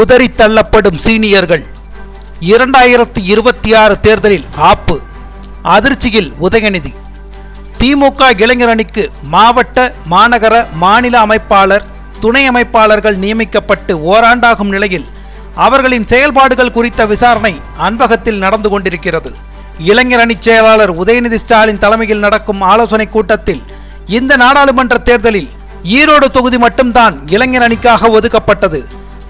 உதறி தள்ளப்படும் சீனியர்கள். இரண்டாயிரத்தி இருபத்தி ஆறு தேர்தலில் ஆப்பு அதிர்ச்சியில் உதயநிதி. திமுக இளைஞர் அணிக்கு மாவட்ட மாநகர மாநில அமைப்பாளர் துணை அமைப்பாளர்கள் நியமிக்கப்பட்டு ஓராண்டாகும் நிலையில் அவர்களின் செயல்பாடுகள் குறித்த விசாரணை அன்பகத்தில் நடந்து கொண்டிருக்கிறது. இளைஞர் அணி செயலாளர் உதயநிதி ஸ்டாலின் தலைமையில் நடக்கும் ஆலோசனை கூட்டத்தில் இந்த நாடாளுமன்ற தேர்தலில் ஈரோடு தொகுதி மட்டும்தான் இளைஞர் அணிக்காக ஒதுக்கப்பட்டது.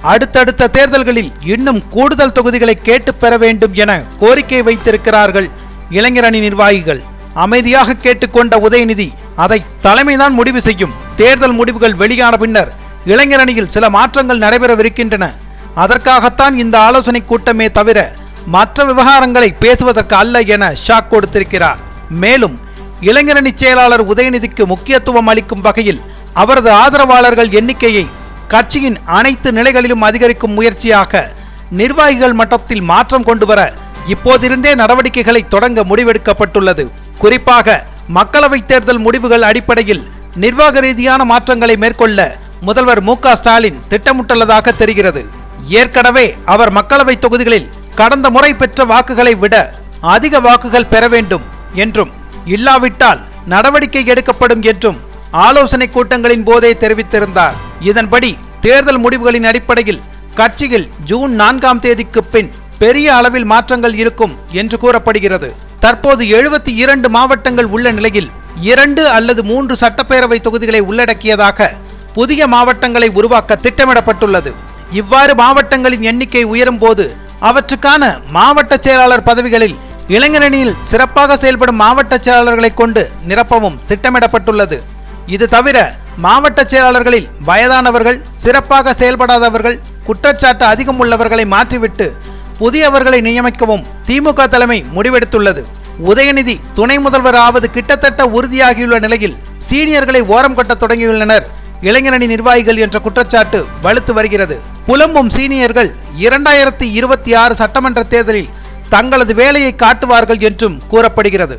அடுத்தடுத்த தேர்தல்களில் இன்னும் கூடுதல் தொகுதிகளை கேட்டு பெற வேண்டும் என கோரிக்கை வைத்திருக்கிறார்கள் இளைஞர் அணி நிர்வாகிகள். அமைதியாக கேட்டுக்கொண்ட உதயநிதி அதை தலைமைதான் முடிவு செய்யும். தேர்தல் முடிவுகள் வெளியான பின்னர் இளைஞர் அணியில் சில மாற்றங்கள் நடைபெறவிருக்கின்றன. அதற்காகத்தான் இந்த ஆலோசனை கூட்டமே தவிர மற்ற விவகாரங்களை பேசுவதற்கு அல்ல என ஷாக் கொடுத்திருக்கிறார். மேலும் இளைஞரணி செயலாளர் உதயநிதிக்கு முக்கியத்துவம் அளிக்கும் வகையில் அவரது ஆதரவாளர்கள் எண்ணிக்கையை கட்சியின் அனைத்து நிலைகளிலும் அதிகரிக்கும் முயற்சியாக நிர்வாகிகள் மட்டத்தில் மாற்றம் கொண்டு வர இப்போதிருந்தே நடவடிக்கைகளை தொடங்க முடிவெடுக்கப்பட்டுள்ளது. குறிப்பாக மக்களவைத் தேர்தல் முடிவுகள் அடிப்படையில் நிர்வாக ரீதியான மாற்றங்களை மேற்கொள்ள முதல்வர் மு க ஸ்டாலின் திட்டமிட்டுள்ளதாக தெரிகிறது. ஏற்கனவே அவர் மக்களவை தொகுதிகளில் கடந்த முறை பெற்ற வாக்குகளை விட அதிக வாக்குகள் பெற வேண்டும் என்றும் இல்லாவிட்டால் நடவடிக்கை எடுக்கப்படும் என்றும் ஆலோசனை கூட்டங்களின் போதே தெரிவித்திருந்தார். இதன்படி தேர்தல் முடிவுகளின் அடிப்படையில் கட்சியில் ஜூன் நான்காம் தேதிக்கு பின் பெரிய அளவில் மாற்றங்கள் இருக்கும் என்று கூறப்படுகிறது. தற்போது எழுபத்தி இரண்டு மாவட்டங்கள் உள்ள நிலையில் இரண்டு அல்லது மூன்று சட்டப்பேரவை தொகுதிகளை உள்ளடக்கியதாக புதிய மாவட்டங்களை உருவாக்க திட்டமிடப்பட்டுள்ளது. இவ்வாறு மாவட்டங்களின் எண்ணிக்கை உயரும் போது அவற்றுக்கான மாவட்ட செயலாளர் பதவிகளில் இளைஞரணியில் சிறப்பாக செயல்படும் மாவட்ட செயலாளர்களை கொண்டு நிரப்பவும் திட்டமிடப்பட்டுள்ளது. இது தவிர மாவட்ட செயலாளர்களில் வயதானவர்கள் சிறப்பாக செயல்படாதவர்கள் குற்றச்சாட்டு அதிகம் உள்ளவர்களை மாற்றிவிட்டு புதியவர்களை நியமிக்கவும் திமுக தலைமை முடிவெடுத்துள்ளது. உதயநிதி துணை முதல்வர் ஆவது கிட்டத்தட்ட உறுதியாகியுள்ள நிலையில் சீனியர்களை ஓரம் கட்டத் தொடங்கியுள்ளனர். இளைஞரணி நிர்வாகிகள் என்ற குற்றச்சாட்டு வலுத்து வருகிறது. புலம்பும் சீனியர்கள் இரண்டாயிரத்தி இருபத்தி ஆறு சட்டமன்ற தேர்தலில் தங்களது வேலையை காட்டுவார்கள் என்றும் கூறப்படுகிறது.